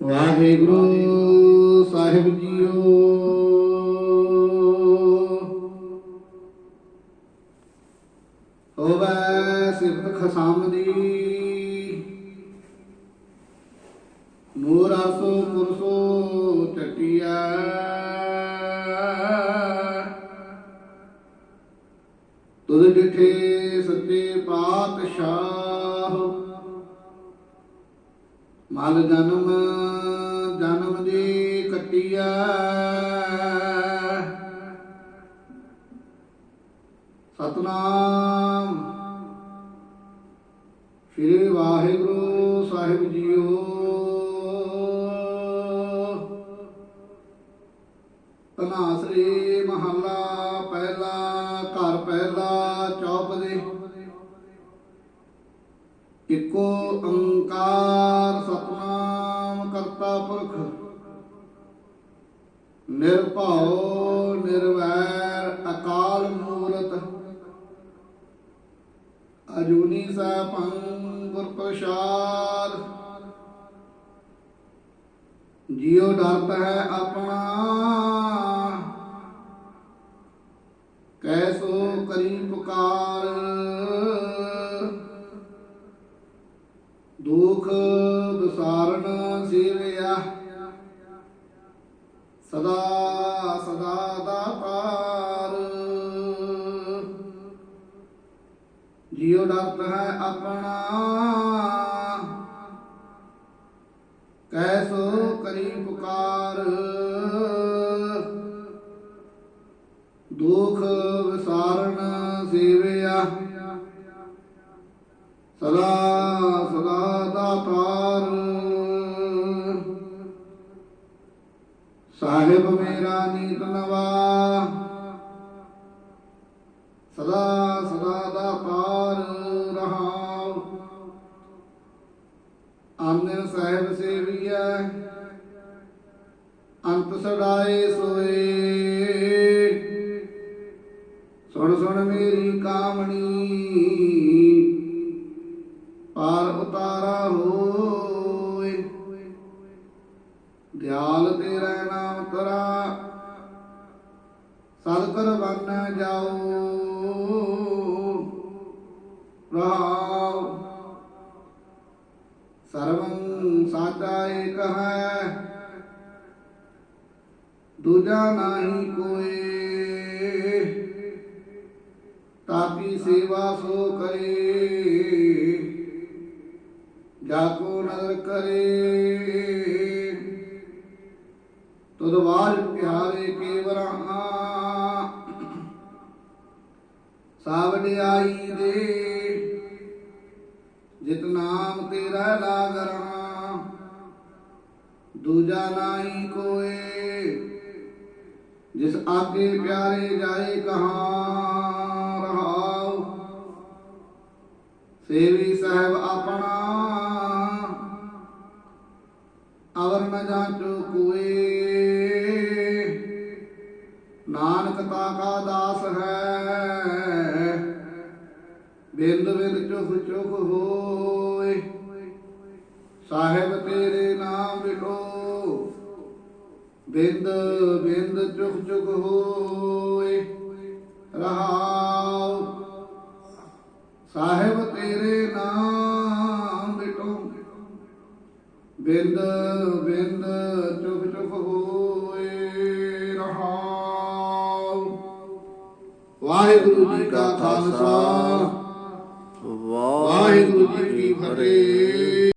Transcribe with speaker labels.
Speaker 1: Waheguru Sahib JIO. ਹੋਵੇ ਸਿਫਤ ਖਸਾਮ ਦੀ ਨੂਰ ਆਸੋ ਪੁਰਸੋ ਟਟਿਆ ਤੁਧ ਡਿਠੇ ਸੱਚੇ ਪਾਤਸ਼ਾਹ। ਮਲ ਜਨਮ ਜਨਮ ਦੀ ਕੱਟਿਆ ਸਤਨਾਮ। ਸ੍ਰੀ ਵਾਹਿਗੁਰੂ ਸਾਹਿਬ ਜੀਓ। ਤਨਾਸਰੀ ਮਹੱਲਾ, ਪਹਿਲਾ ਘਰ, ਪਹਿਲਾ ਚੌਪ ਚੌਪਦੇ। ਇਕੋ ਓੰਕਾਰ ਸਤਨਾਮ ਕਰਤਾ ਪੁਰਖ। ਨਿਰਭਉ, ਨਿਰਵੈਰ, ਅਕਾਲ ਮੂਰਤ। ਅਜੂਨੀ ਸੈਭੰ ਗੁਰ ਪ੍ਰਸਾਦ। ਜਿਉ ਡਰਤ ਹੈ ਆਪਣਾ ਸਦਾ ਸਦਾ ਦਾ ਦਾਤਾਰ ਜਿਉ ਡਰਤ ਹੈ ਆਪਣਾ ਕੈਸੋ ਕਰੀ ਪੁਕਾਰ। ਦੁਖ ਵਿਸਾਰਨ ਸੇਵਿਆ। ਸਦਾ ਸਦਾ ਦਾਤਾਰ ਸਾਹਿਬ ਮੇਰਾ ਨੀਤ ਨਵਾ। ਸਦਾ ਸਦਾ ਦਾਤਾਰ ਰਹਾਉ। ਆਨੰਦ ਸਾਹਿਬ ਸੇਵੀਐ, ਅੰਤ ਸੜਾਏ ਸੋਏ। ਸੁਣ ਸੁਣ ਮੇਰੀ ਕਾਮਣੀ। ਬਨ ਜਾਓ। ਰਹਾਉ ਸਰਵੰ ਸਾਚਾ ਏਕ ਹੈ। ਦੂਜਾ ਨਾਹੀ ਕੋਏ। ਤਾਕੀ ਸੇਵਾ ਸੋ ਕਰੇ। ਜਾ ਕੋ ਨਦਰ ਕਰੇ। ਤੁਧ ਵਾਜ ਪਿਆਰੇ ਕੇਵਰਾਂ ਸਾਵਡਿਆਈ ਦੇ। ਜਿਤ ਨਾਮ ਤੇਰਾ ਲਾਗਰਾਂ, ਦੂਜਾ ਨਾਹੀ ਕੋਏ। ਜਿਸ ਆਗੇ ਪਿਆਰੇ ਜਾਏ ਕਹਾਂ ਰਹਾਉ, ਸੇਵੀ ਸਾਹਿਬ ਆਪਣਾ, ਅਵਰ ਨ ਜਾਂਚੋ ਕੋਏ। ਨਾਨਕ ਤਾ ਕਾ ਦਾਸ ਹੈ ਬਿੰਦ ਬਿੰਦ ਚੁਖ ਚੁਖ ਹੋਏ। ਸਾਹਿਬ ਤੇਰੇ ਨਾਮ ਵਿਟੋ ਬਿੰਦ ਬਿੰਦ ਚੁਖ ਚੁਖ ਹੋਏ। ਰਹਾਉ। ਸਾਹਿਬ ਤੇਰੇ ਨਾਮ ਵਿਟੋ ਬਿੰਦ ਬਿੰਦ ਚੁਖ ਚੁਖ ਹੋਏ। ਰਹਾਉ। ਵਾਹਿਗੁਰੂ ਜੀ ਕਾ ਖਾਲਸਾ। ਵਾਹਿਗੁਰੂ ਜੀ ਕੀ ਫਤਿਹ।